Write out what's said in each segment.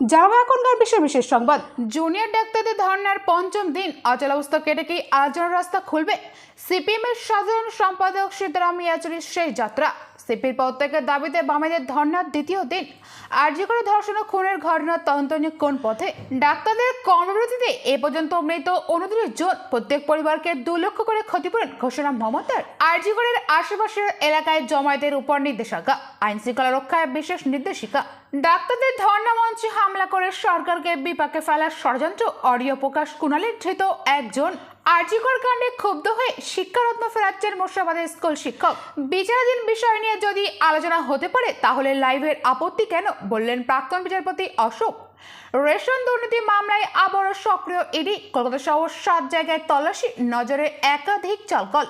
জানাব এখনকার বিশ্ব বিশেষ সংবাদ। জুনিয়র ডাক্তারদের ধর্নার পঞ্চম দিন। অচল অবস্থা কেটে কি আজর রাস্তা খুলবে? সিপিএম এর সাধারণ সম্পাদক সীতারাম ইয়াচুরির সেই যাত্রা। সিপির প্রত্যেকের দাবিতে বামেদের ধর্নার দ্বিতীয় দিন। আর্জি করে ধর্ষণ ও খুনের ঘটনার তদন্ত নিয়ে কোন পথে? ডাক্তারদের কর্মবিরতিতে এ পর্যন্ত মৃত উনত্রিশ জন প্রত্যেক পরিবারকে দু লক্ষ করে ক্ষতিপূরণ ঘোষণা মমতার। আরজিগড়ের আশেপাশের এলাকায় জমায়েতের উপর নির্দেশিকা আইন শৃঙ্খলা রক্ষায় বিশেষ নির্দেশিকা। ডাক্তারদের ধর্ণা মঞ্চে হামলা করে সরকারকে বিপাকে ফেলার ষড়যন্ত্র, অডিও প্রকাশ কুণালের ধৃত একজন আর্জিকর কাণ্ডে ক্ষুব্ধ হয়ে শিক্ষারত্ন ফেরাচ্ছেন মুর্শিদাবাদের স্কুল শিক্ষক। বিচারাধীন বিষয় নিয়ে যদি আলোচনা হতে পারে, তাহলে লাইভের আপত্তি কেন বললেন প্রাক্তন বিচারপতি অশোক? রেশন দুর্নীতি মামলায় আবারও সক্রিয় ইডি। কলকাতা সহ সাত জায়গায় তল্লাশি, নজরে একাধিক চালকল।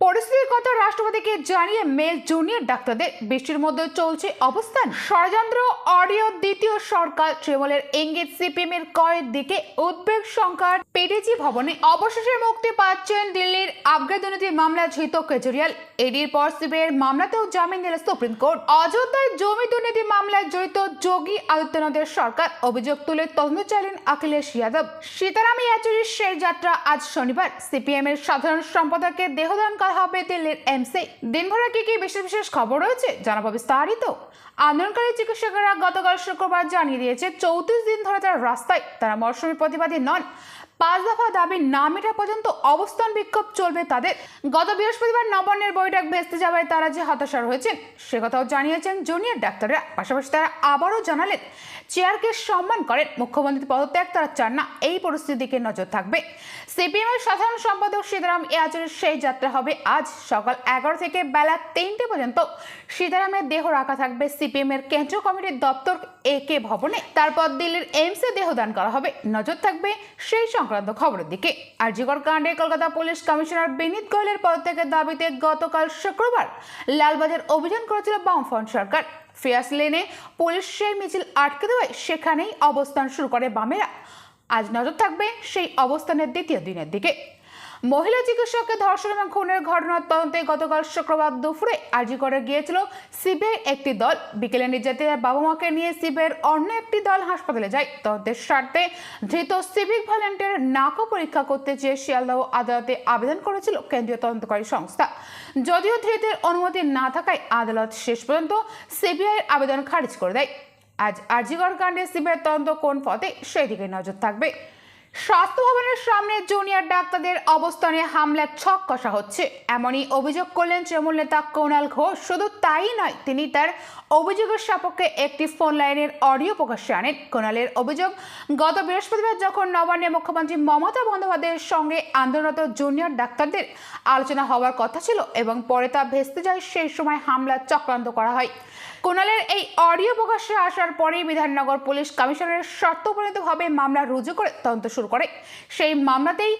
পরিস্থিতির কথা রাষ্ট্রপতিকে জানিয়ে মেল জুনিয়র ডাক্তারদের বৃষ্টির মধ্যে চলছে অবস্থান। ষড়যন্ত্র, অডিও, দ্বিতীয় সরকার তৃণমূলের ইঙ্গিত সিপিএম এর কয়ের দিকে উদ্বেগ সংকার পেডিজি ভবনে অবশেষে মুক্তি পাচ্ছেন দিল্লির আবগার দুর্নীতি মামলা ধৃত কেজরিওয়াল। এডির পর সিবিআইয়ের মামলাতেও জামিন দিল সুপ্রিম কোর্ট। অযোধ্যায় জমি দুর্নীতি মামলায় জড়িত যোগী আদিত্যনাথের সরকার অভিযোগ তুলে তদন্ত চাইলেন অখিলেশ যাদব। সীতারাম ইয়াচুরির শেষ যাত্রা আজ শনিবার। সিপিএম এর সাধারণ সম্পাদকের দেহদান করা হবে দিল্লির এমসে দিনভরে কি কি বিশেষ বিশেষ খবর রয়েছে জানাব বিস্তারিত। আন্দোলনকারী চিকিৎসকেরা গতকাল শুক্রবার জানিয়ে দিয়েছে, চৌত্রিশ দিন ধরে তারা রাস্তায়, তারা মরশুমি প্রতিবাদী নন। পাঁচ দফা দাবি না মেটা পর্যন্ত অবস্থান বিক্ষোভ চলবে তাদের। গত বৃহস্পতিবার নবান্নের বৈঠক ভেস্তে যাওয়ায় তারা যে হতাশা রয়েছেন, সে কথাও জানিয়েছেন জুনিয়র ডাক্তাররা। পাশাপাশি তারা আবারও জানালেন, চেয়ারকে সম্মান করেন। মুখ্যমন্ত্রীর পদত্যাগ তারা চান না, এই পরিস্থিতির দিকে নজর থাকবে। সিপিএম এর সাধারণ সম্পাদক সীতারাম ইয়াচুরের সেই যাত্রা হবে আজ সকাল এগারো থেকে বেলা তিনটে পর্যন্ত। সীতারামের দেহ রাখা থাকবে সিপিএম এর কেন্দ্রীয় কমিটির দপ্তর এ কে ভবনে। তারপর দিল্লির এইমসে দেহদান করা হবে। নজর থাকবে সেই সংক্রান্ত খবরের দিকে। আরজিকর কাণ্ডে কলকাতা পুলিশ কমিশনার বিনীত গোয়েলের পদত্যাগের দাবিতে গতকাল শুক্রবার লালবাজার অভিযান করেছিল বামফ্রন্ট সরকার। ফিয়াস লেনে পুলিশ সেই মিছিল আটকে দেওয়ায় সেখানেই অবস্থান শুরু করে বামেরা। আজ নজর থাকবে সেই অবস্থানের দ্বিতীয় দিনের দিকে। মহিলা চিকিৎসককে ধর্ষণ এবং খুনের ঘটনার তদন্তে গতকাল শুক্রবার দুপুরে করে গিয়েছিল সিবিআই একটি দল। বিকেলে নির্যাতিতার বাবা মাকে নিয়ে সিবিআইয়ের অন্য একটি দল হাসপাতালে যায়। তদন্তের স্বার্থে ধৃত সিভিক ভলেন্টিয়ার নাকও পরীক্ষা করতে চেয়ে শিয়ালদহ আদালতে আবেদন করেছিল কেন্দ্রীয় তদন্তকারী সংস্থা। যদিও ধৃতের অনুমতি না থাকায় আদালত শেষ পর্যন্ত সিবিআইয়ের আবেদন খারিজ করে দেয়। আজ আরজিগড় কাণ্ডে সিবিআই তদন্ত কোন পথে সেই দিকে নজর থাকবে। স্বাস্থ্য ভবনের সামনে জুনিয়র ডাক্তারদের অবস্থানে হামলার ছক কষা হচ্ছে। এমনই অভিযোগ করলেন তৃণমূল নেতা কোনাল ঘোষ। শুধু তাই নয়, তিনি তার অভিযোগের সপক্ষে একটি ফোন লাইনের অডিও প্রকাশ্যে আনেন। কোনালের অভিযোগ, গত বৃহস্পতিবার যখন নবান্নে মুখ্যমন্ত্রী মমতা বন্দ্যোপাধ্যায়ের সঙ্গে আন্দোলনরত জুনিয়র ডাক্তারদের আলোচনা হওয়ার কথা ছিল এবং পরে তা ভেস্তে যায়, সেই সময় হামলার চক্রান্ত করা হয়। কুণালের এই অডিও প্রকাশ্যে আসার পরেই বিধাননগর পুলিশ কমিশনের শর্তপরিণতভাবে মামলা রুজু করে তদন্ত শুরু করে। সেই মামলাতেই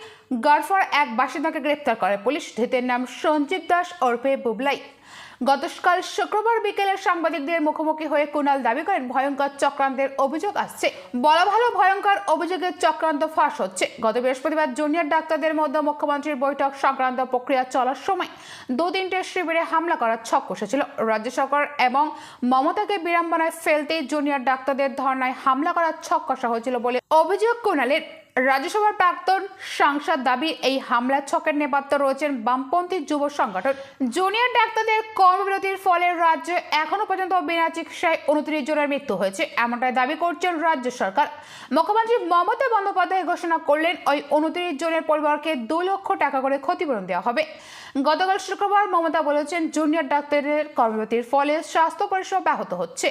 গড়ফর এক বাসিন্দাকে গ্রেপ্তার করে পুলিশ। ধৃতের নাম সঞ্জীব দাস ওরফে বুবলাই। গতকাল শুক্রবার বিকেলে সাংবাদিকদের মুখোমুখি হয়ে কুণাল দাবি করেন, ভয়ঙ্কর চক্রান্তের অভিযোগ আসছে। বলা ভালো, ভয়ঙ্কর অভিযোগের চক্রান্ত ফাঁস হচ্ছে। গত বৃহস্পতিবার জুনিয়র ডাক্তারদের মধ্যে মুখ্যমন্ত্রীর বৈঠক সংক্রান্ত প্রক্রিয়া চলার সময় দু তিনটে শিবিরে হামলা করার ছক কষেছিল। রাজ্য সরকার এবং মমতাকে বিড়ম্বনায় ফেলতেই জুনিয়র ডাক্তারদের ধর্নায় হামলা করার ছক কষা হয়েছিল বলে অভিযোগ কুণালের। রাজ্যসভার প্রাক্তন সাংসদ দাবি, এই হামলার ছকের নেপথ্যে রয়েছেন বামপন্থী যুব সংগঠন। জুনিয়র ডাক্তারদের কর্মবিরতির ফলে রাজ্যে এখনও পর্যন্ত বিনা চিকিৎসায় উনত্রিশ জনের মৃত্যু হয়েছে। এমনটাই দাবি করছেন রাজ্য সরকার। মুখ্যমন্ত্রী মমতা বন্দ্যোপাধ্যায় ঘোষণা করলেন, ওই উনত্রিশ জনের পরিবারকে দু লক্ষ টাকা করে ক্ষতিপূরণ দেওয়া হবে। গতকাল শুক্রবার মমতা বলেছেন, জুনিয়র ডাক্তারের কর্মবিরতির ফলে স্বাস্থ্য পরিষেবা ব্যাহত হচ্ছে।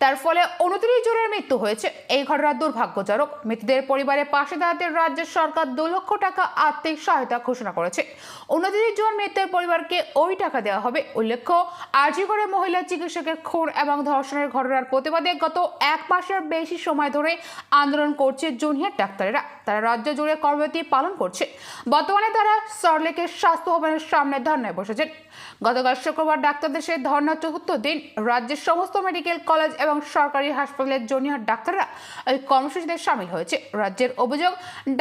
তার ফলে উনত্রিশ জনের মৃত্যু হয়েছে। এই ঘটনা দুর্ভাগ্যজনক। মৃতদের পরিবারের পাশে দাঁড়াতে রাজ্যের সরকার দু লক্ষ টাকা আর্থিক সহায়তা ঘোষণা করেছে। উনত্রিশ জন মৃতের পরিবারকে ওই টাকা দেওয়া হবে। উল্লেখ্য করে মহিলা চিকিৎসকের খুন এবং ধর্ষণের ঘটনার প্রতিবাদে গত এক মাসের বেশি সময় ধরে আন্দোলন করছে জুনিয়র ডাক্তারেরা। তারা রাজ্য জুড়ে কর্মবিরতি পালন করছে। বর্তমানে তারা সরলেকের স্বাস্থ্য ভবনের সামনে ধর্নায় বসেছেন। গতকাল শুক্রবার ডাক্তারদের সেই ধর্নার চতুর্থ দিন রাজ্যের সমস্ত মেডিকেল কলেজ এবং সরকারি হাসপাতালের জুনিয়র ডাক্তাররা ওই কর্মসূচিতে সামিল হয়েছে। রাজ্যের অভিযোগ,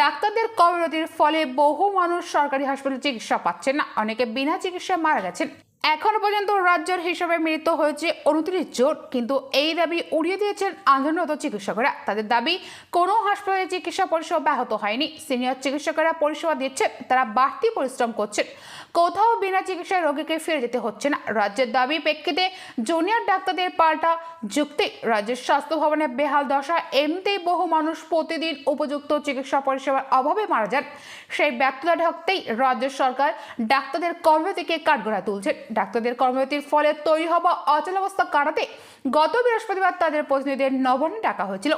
ডাক্তারদের কর্মরতির ফলে বহু মানুষ সরকারি হাসপাতালে চিকিৎসা পাচ্ছেন না। অনেকে বিনা চিকিৎসায় মারা গেছেন। এখনও পর্যন্ত রাজ্যের হিসাবে মৃত হয়েছে উনত্রিশ জন, কিন্তু এই দাবি উড়িয়ে দিয়েছেন আন্দোলনরত চিকিৎসকরা। তাদের দাবি, কোনো হাসপাতালে চিকিৎসা পরিষেবা ব্যাহত হয়নি। সিনিয়র চিকিৎসকেরা পরিষেবা দিচ্ছেন, তারা বাড়তি পরিশ্রম করছেন। কোথাও বিনা চিকিৎসায় রোগীকে ফিরে যেতে হচ্ছে না। রাজ্যের দাবি প্রেক্ষিতে জুনিয়র ডাক্তারদের পাল্টা যুক্তি। রাজ্যের স্বাস্থ্য ভবনে বেহাল দশা, এমনিতেই বহু মানুষ প্রতিদিন উপযুক্ত চিকিৎসা পরিষেবার অভাবে মারা যান। সেই ব্যর্থতা ঢাকতেই রাজ্য সরকার ডাক্তারদের কর্মবিরতিকে কাঠগড়া তুলছে ডাক্তারদের কর্মবিরতির ফলে তৈরি হওয়া অচলাবস্থা কাটাতে গত বৃহস্পতিবার তাদের প্রতিনিধিদের নবান্নে ডাকা হয়েছিল।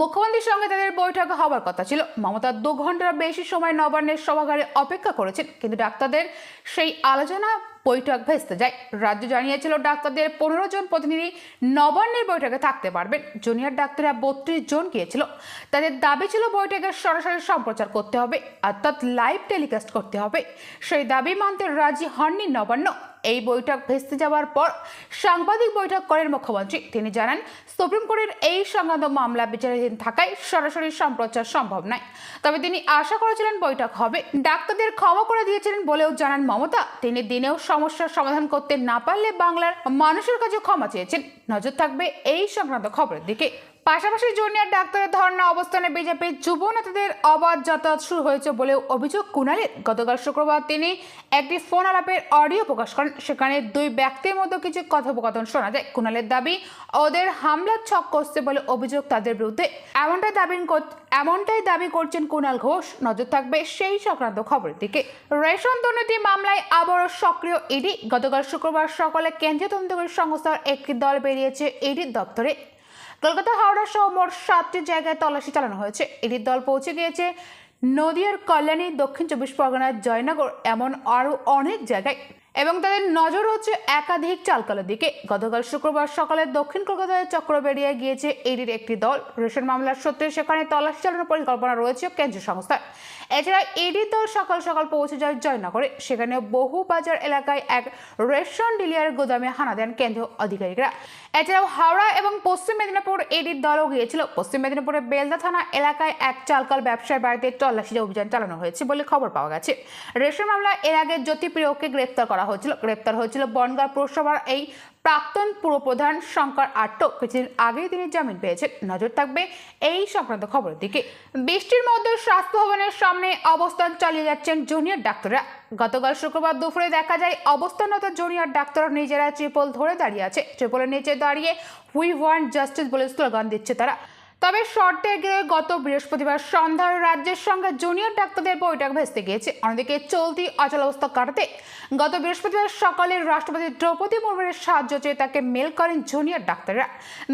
মুখ্যমন্ত্রীর সঙ্গে তাদের বৈঠক হওয়ার কথা ছিল। মমতা দু ঘণ্টার বেশি সময় নবান্নের সভাগারে অপেক্ষা করেছেন, কিন্তু ডাক্তারদের সেই আলোচনা বৈঠক ভেস্তে যায়। রাজ্য জানিয়েছিল ডাক্তারদের পনেরো জন প্রতিনিধি নবান্নের বৈঠকে থাকতে পারবেন। জুনিয়র ডাক্তাররা বত্রিশ জন গিয়েছিল। তাদের দাবি ছিল বৈঠকের সরাসরি সম্প্রচার করতে হবে, অর্থাৎ লাইভ টেলিকাস্ট করতে হবে। সেই দাবি মানতে রাজি হননি নবান্ন। এই বৈঠক ভেস্তে যাওয়ার পর সাংবাদিক বৈঠক করেন মুখ্যমন্ত্রী। তিনি জানান, সুপ্রিম কোর্টের এই সংক্রান্ত মামলা বিচারাধীন থাকায় সরাসরি সম্প্রচার সম্ভব নয়। তবে তিনি আশা করেছিলেন বৈঠক হবে। ডাক্তারদের ক্ষমা করে দিয়েছিলেন বলেও জানান মমতা। তিনি দিনেও সমস্যার সমাধান করতে না পারলে বাংলার মানুষের কাছে ক্ষমা চেয়েছেন। নজর থাকবে এই সংক্রান্ত খবরের দিকে। পাশাপাশি জুনিয়র ডাক্তারের ধর্ণা অবস্থানে বিজেপির যুব নেতাদের অবাধ যাতায়াত শুরু হয়েছে বলেও অভিযোগ কুণালের। গতকাল শুক্রবার তিনি একটি ফোন আলাপের অডিও প্রকাশ করেন। সেখানে দুই ব্যক্তির মধ্যে কিছু কথোপকথন শোনা যায়। কুণালের দাবি, ওদের হামলার ছক করছে বলে অভিযোগ তাদের বিরুদ্ধে। এমনটাই দাবি এমনটাই দাবি করছেন কুণাল ঘোষ। নজর থাকবে সেই সংক্রান্ত খবরের দিকে। রেশন দুর্নীতি মামলায় আবারও সক্রিয় ইডি। গতকাল শুক্রবার সকালে কেন্দ্রীয় তদন্তকারী সংস্থার একটি দল বেরিয়েছে ইডির দপ্তরে। কলকাতা হাওড়া সহ মোট সাতটি জায়গায় তল্লাশি চালানো হয়েছে। এটির দল পৌঁছে গিয়েছে নদিয়ার কল্যাণী দক্ষিণ চব্বিশ পরগনার জয়নগর, এমন আরও অনেক জায়গায়। এবং তাদের নজর হচ্ছে একাধিক চালকালের দিকে। গতকাল শুক্রবার সকালে দক্ষিণ কলকাতায় বেরিয়ে গিয়েছে এডির একটি দল। রেশন মামলার সূত্রে সেখানে তল্লাশি চালানোর পরিকল্পনা রয়েছে কেন্দ্রীয় সংস্থার। এছাড়া এডির দল সকাল সকাল পৌঁছে যায় জয়নগরে। সেখানে বহু বাজার এলাকায় এক রেশন ডিলিয়ার গোদামে হানা দেন কেন্দ্রীয় আধিকারিকরা। এছাড়াও হাওড়া এবং পশ্চিম মেদিনীপুর এডির দলও গিয়েছিল। পশ্চিম মেদিনীপুরের বেলদা থানা এলাকায় এক চালকাল ব্যবসায়ী বাড়িতে তল্লাশি অভিযান চালানো হয়েছে বলে খবর পাওয়া গেছে। রেশন মামলা এর আগে জ্যোতিপ্রিয়কে গ্রেপ্তার করা হয়েছিল, গ্রেপ্তার হয়েছিল বনগাঁ পৌরসভার এই প্রাক্তন পুরপ্রধান শঙ্কর আট্ট কিছুদিন আগেই তিনি জামিন পেয়েছেন। নজর থাকবে এই সংক্রান্ত খবরের দিকে। বৃষ্টির মধ্যে স্বাস্থ্য ভবনের সামনে অবস্থান চালিয়ে যাচ্ছেন জুনিয়র ডাক্তাররা। গতকাল শুক্রবার দুপুরে দেখা যায়, অবস্থানরত জুনিয়র ডাক্তার নিজেরা ট্রিপল ধরে দাঁড়িয়ে আছে। ট্রিপলের নিচে দাঁড়িয়ে উই ওয়ান্ট জাস্টিস বলে স্লোগান দিচ্ছে তারা। তবে শর্তে গিয়ে গত বৃহস্পতিবার সন্ধ্যায় রাজ্যের সঙ্গে জুনিয়র ডাক্তারদের বৈঠক ভেস্তে গিয়েছে। অন্যদিকে চলতি অচলাবস্থা কাটাতে গত বৃহস্পতিবার সকালে রাষ্ট্রপতি দ্রৌপদী মুর্মুর সাহায্য চেয়ে তাকে মেল করেন জুনিয়র ডাক্তাররা।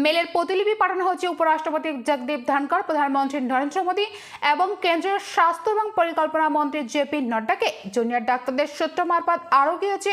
মেলের প্রতিলিপি পাঠানো হয়েছে উপরাষ্ট্রপতি জগদীপ ধনকর প্রধানমন্ত্রী নরেন্দ্র মোদী এবং কেন্দ্রীয় স্বাস্থ্য এবং পরিকল্পনা মন্ত্রী জেপি নাড্ডাকে। জুনিয়র ডাক্তারদের সূত্র মারফত আরও গিয়েছে,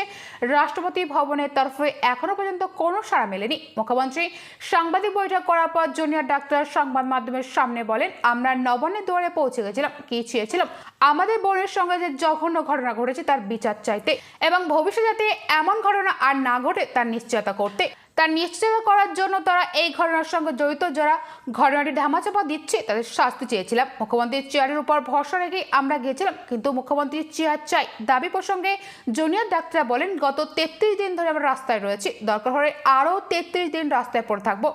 রাষ্ট্রপতি ভবনের তরফে এখনও পর্যন্ত কোনো সাড়া মেলেনি। মুখ্যমন্ত্রী সাংবাদিক বৈঠক করার পর জুনিয়র ডাক্তার সংবাদ মাধ্যমের সামনে বলেন, আমরা নবান্নের দুয়ারে পৌঁছে গেছিলাম, কি চেয়েছিলাম? আমাদের বোনের সঙ্গে যে জঘন্য ঘটনা ঘটেছে তার বিচার চাইতে এবং ভবিষ্যতে যাতে এমন ঘটনা আর না ঘটে তার নিশ্চয়তা করতে। তার নিশ্চিত করার জন্য তারা এই ঘটনার সঙ্গে জড়িত। যারা ঘটনাটি ধামাচাপা দিচ্ছে, তাদের শাস্তি চেয়েছিলাম। মুখ্যমন্ত্রীর চেয়ারের উপর ভরসা রেখে আমরা গিয়েছিলাম কিন্তু মুখ্যমন্ত্রীর চেয়ার চাই দাবি প্রসঙ্গে জুনিয়র ডাক্তাররা বলেন, গত তেত্রিশ দিন ধরে আমরা রাস্তায় রয়েছি। দরকার হলে আরও তেত্রিশ দিন রাস্তায় পড়ে থাকব।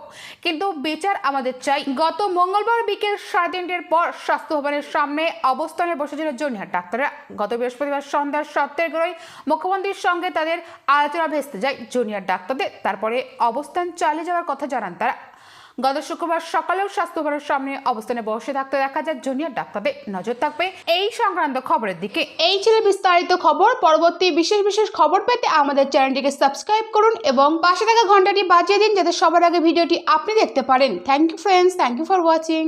কিন্তু বিচার আমাদের চাই। গত মঙ্গলবার বিকেল সাড়ে তিনটের পর স্বাস্থ্য ভবনের সামনে অবস্থানে বসেছিল জুনিয়র ডাক্তাররা। গত বৃহস্পতিবার সন্ধ্যার সপ্তাহের গড়ই মুখ্যমন্ত্রীর সঙ্গে তাদের আলোচনা ভেস্তে যায় জুনিয়র ডাক্তারদের। তারপরে অবস্থান চালিয়ে যাওয়ার কথা জানান তারা। গত শুক্রবার সকালেও স্বাস্থ্যভারের সামনে অবস্থানে বসে থাকতে দেখা যায়, জুনিয়র ডাক্তারদের নজর থাকবে। এই সংক্রান্ত খবরের দিকে এই ছিল বিস্তারিত খবর। পরবর্তী বিশেষ বিশেষ খবর পেতে আমাদের চ্যানেলটিকে সাবস্ক্রাইব করুন এবং পাশে থাকা ঘন্টাটি বাজিয়ে দিন, যাতে সবার আগে ভিডিওটি আপনি দেখতে পারেন। Thank you friends thank you for watching